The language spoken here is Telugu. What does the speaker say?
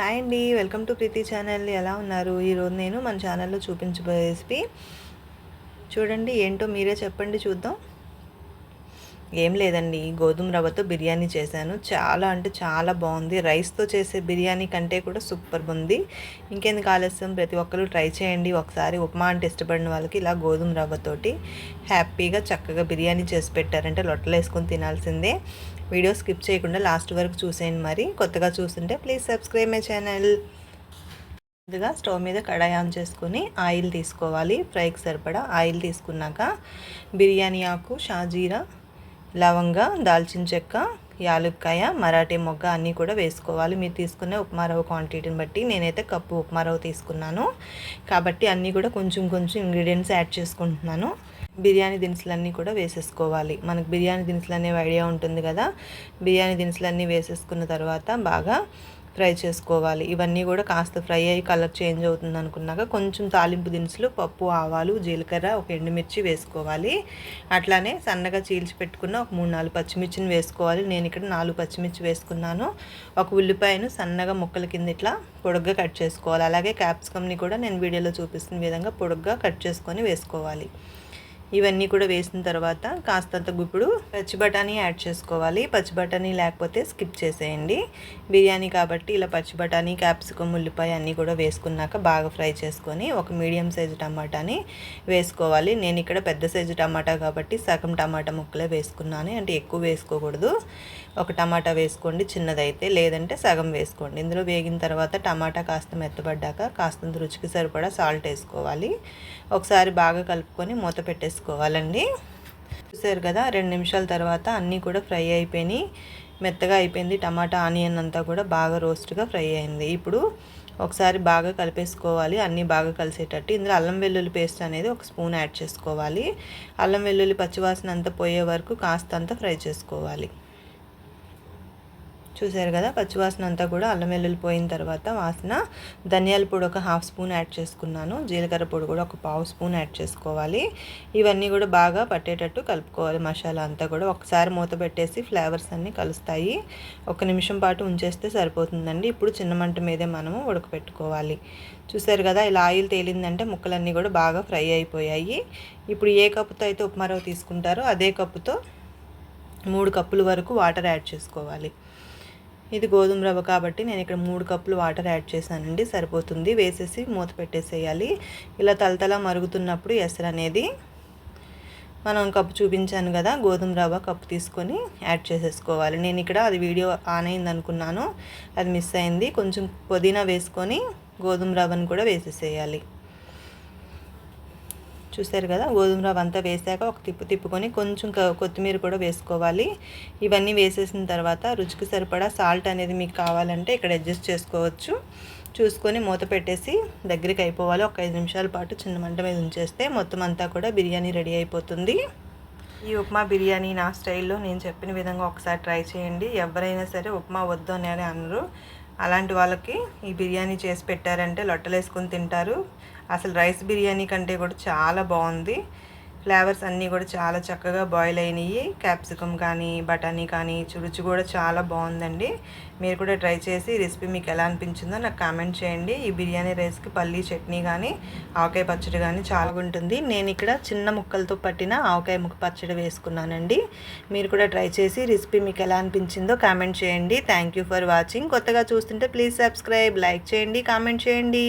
హాయ్ అండి వెల్కమ్ టు ప్రీతి ఛానల్. ఎలా ఉన్నారు? ఈరోజు నేను మన ఛానల్లో చూపించబోయే రెసిపీ. చూడండి ఏంటో మీరే చెప్పండి చూద్దాం. ఏం లేదండి. గోధుమ రవ్వతో బిర్యానీ చేశాను. చాలా అంటే చాలా బాగుంది. రైస్తో చేసే బిర్యానీ కంటే కూడా సూపర్ ఉంది. ఇంకెందుకు ఆలస్యం? ప్రతి ఒక్కరు ట్రై చేయండి. ఒకసారి ఉప్మా అంటే ఇష్టపడిన వాళ్ళకి ఇలా గోధుమ రవ్వతోటి హ్యాపీగా చక్కగా బిర్యానీ చేసి పెట్టారంటే లొట్టలు వేసుకొని తినాల్సిందే. వీడియో స్కిప్ చేయకుండా లాస్ట్ వరకు చూసేయండి మరి. కొత్తగా చూస్తుంటే ప్లీజ్ సబ్స్క్రైబ్ మై ఛానల్. ముందుగా స్టవ్ మీద కడాయి ఆన్ చేసుకొని ఆయిల్ తీసుకోవాలి. ఫ్రైకి సరిపడా ఆయిల్ తీసుకున్నాక బిర్యానీ ఆకు షాజీరా లవంగ దాల్చిన చెక్క యాలుక్కాయ మరాఠీ మొగ్గ అన్నీ కూడా వేసుకోవాలి. మీరు తీసుకునే ఉప్మా రవ్వ క్వాంటిటీని బట్టి నేనైతే కప్పు ఉప్మా రవ్వ తీసుకున్నాను. కాబట్టి అన్నీ కూడా కొంచెం కొంచెం ఇంగ్రీడియంట్స్ యాడ్ చేసుకుంటున్నాను. బిర్యానీ దినుసులన్నీ కూడా వేసేసుకోవాలి. మనకు బిర్యానీ దినుసులు అనేవి ఐడియా ఉంటుంది కదా. బిర్యానీ దినుసులన్నీ వేసేసుకున్న తర్వాత బాగా ఫ్రై చేసుకోవాలి. ఇవన్నీ కూడా కాస్త ఫ్రై అయ్యి కలర్ చేంజ్ అవుతుంది అనుకున్నాక కొంచెం తాలింపు దినుసులు పప్పు ఆవాలు జీలకర్ర ఒక ఎండుమిర్చి వేసుకోవాలి. అట్లానే సన్నగా చీల్చి పెట్టుకున్న ఒక మూడు నాలుగు పచ్చిమిర్చిని వేసుకోవాలి. నేను ఇక్కడ నాలుగు పచ్చిమిర్చి వేసుకున్నాను. ఒక ఉల్లిపాయను సన్నగా ముక్కల కింద ఇట్లా పొడుగ్గా కట్ చేసుకోవాలి. అలాగే క్యాప్సికమ్ని కూడా నేను వీడియోలో చూపిస్తున్న విధంగా పొడుగ్గా కట్ చేసుకొని వేసుకోవాలి. ఇవన్నీ కూడా వేసిన తర్వాత కాస్తంత గుప్పుడు పచ్చి బఠానీ యాడ్ చేసుకోవాలి. పచ్చి బఠానీ లేకపోతే స్కిప్ చేసేయండి. బిర్యానీ కాబట్టి ఇలా పచ్చి బఠానీ క్యాప్సికమ్ ఉల్లిపాయ అన్నీ కూడా వేసుకున్నాక బాగా ఫ్రై చేసుకొని ఒక మీడియం సైజు టమాటాని వేసుకోవాలి. నేను ఇక్కడ పెద్ద సైజు టమాటా కాబట్టి సగం టమాటా ముక్కలే వేసుకున్నాను. అంటే ఎక్కువ వేసుకోకూడదు. ఒక టమాటా వేసుకోండి చిన్నదైతే. లేదంటే సగం వేసుకోండి. ఇందులో వేగిన తర్వాత టమాటా కాస్త మెత్తబడ్డాక కాస్తంత రుచికి సరిపడా సాల్ట్ వేసుకోవాలి. ఒకసారి బాగా కలుపుకొని మూత పెట్టేసుకోవాలండి చూసారు కదా రెండు నిమిషాల తర్వాత అన్నీ కూడా ఫ్రై అయిపోయినాయి. మెత్తగా అయిపోయింది. టమాటా ఆనియన్ అంతా కూడా బాగా రోస్ట్గా ఫ్రై అయింది. ఇప్పుడు ఒకసారి బాగా కలిపేసుకోవాలి. అన్నీ బాగా కలిసేటట్టు. ఇందులో అల్లం వెల్లుల్లి పేస్ట్ అనేది ఒక స్పూన్ యాడ్ చేసుకోవాలి. అల్లం వెల్లుల్లి పచ్చివాసన అంతా పోయే వరకు కాస్త అంతా ఫ్రై చేసుకోవాలి. చూసారు కదా పచ్చివాసన అంతా కూడా అల్లం వెల్లుల్లి పోయిన తర్వాత వాసన. ధనియాల పొడి ఒక హాఫ్ స్పూన్ యాడ్ చేసుకున్నాను. జీలకర్ర పొడి కూడా ఒక పావు స్పూన్ యాడ్ చేసుకోవాలి. ఇవన్నీ కూడా బాగా పట్టేటట్టు కలుపుకోవాలి మసాలా అంతా కూడా. ఒకసారి మూత పెట్టేసి ఫ్లేవర్స్ అన్నీ కలుస్తాయి. ఒక నిమిషం పాటు ఉంచేస్తే సరిపోతుందండి. ఇప్పుడు చిన్న మంట మీదే మనము ఉడకపెట్టుకోవాలి. చూసారు కదా ఇలా ఆయిల్ తేలిందంటే ముక్కలన్నీ కూడా బాగా ఫ్రై అయిపోయాయి. ఇప్పుడు ఏ కప్పుతో అయితే ఉప్మారావు తీసుకుంటారో అదే కప్పుతో మూడు కప్పుల వరకు వాటర్ యాడ్ చేసుకోవాలి. ఇది గోధుమ రవ్వ కాబట్టి నేను ఇక్కడ మూడు కప్పులు వాటర్ యాడ్ చేశానండి సరిపోతుంది. వేసేసి మూత పెట్టేసేయాలి. ఇలా తలతల మరుగుతున్నప్పుడు ఎసరు అనేది మనం కప్పు చూపించాను కదా గోధుమ రవ్వ కప్పు తీసుకొని యాడ్ చేసేసుకోవాలి. నేను ఇక్కడ అది వీడియో ఆన్ అయింది అనుకున్నాను అది మిస్ అయింది. కొంచెం పుదీనా వేసుకొని గోధుమ రవ్వను కూడా వేసేసేయాలి. చూసారు కదా గోధుమ రవ్వ అంతా వేసాక ఒక తిప్పు తిప్పుకొని కొంచెం కొత్తిమీర కూడా వేసుకోవాలి. ఇవన్నీ వేసేసిన తర్వాత రుచికి సరిపడా సాల్ట్ అనేది మీకు కావాలంటే ఇక్కడ అడ్జస్ట్ చేసుకోవచ్చు. చూసుకొని మూత పెట్టేసి దగ్గరికి అయిపోవాలి. ఒక ఐదు నిమిషాల పాటు చిన్న మంట మీద ఉంచేస్తే మొత్తం అంతా కూడా బిర్యానీ రెడీ అయిపోతుంది. ఈ ఉప్మా బిర్యానీ నా స్టైల్లో నేను చెప్పిన విధంగా ఒకసారి ట్రై చేయండి. ఎవరైనా సరే ఉప్మా వద్దు అని అన్నారు అలాంటి వాళ్ళకి ఈ బిర్యానీ చేసి పెట్టారంటే లొట్టలేసుకొని తింటారు. అసలు రైస్ బిర్యానీ కంటే కూడా చాలా బాగుంది. ఫ్లేవర్స్ అన్నీ కూడా చాలా చక్కగా బాయిల్ అయినాయి. క్యాప్సికమ్ కానీ బఠానీ కానీ రుచి కూడా చాలా బాగుందండి. మీరు కూడా ట్రై చేసి రెసిపీ మీకు ఎలా అనిపించిందో నాకు కామెంట్ చేయండి. ఈ బిర్యానీ రైస్కి పల్లీ చట్నీ కానీ ఆవకాయ పచ్చడి కానీ చాలా ఉంటుంది నేను ఇక్కడ చిన్న ముక్కలతో పట్టిన ఆవకాయ ముక్క పచ్చడి వేసుకున్నానండి. మీరు కూడా ట్రై చేసి రెసిపీ మీకు ఎలా అనిపించిందో కామెంట్ చేయండి. థ్యాంక్ ఫర్ వాచింగ్ కొత్తగా చూస్తుంటే ప్లీజ్ సబ్స్క్రైబ్ లైక్ చేయండి కామెంట్ చేయండి.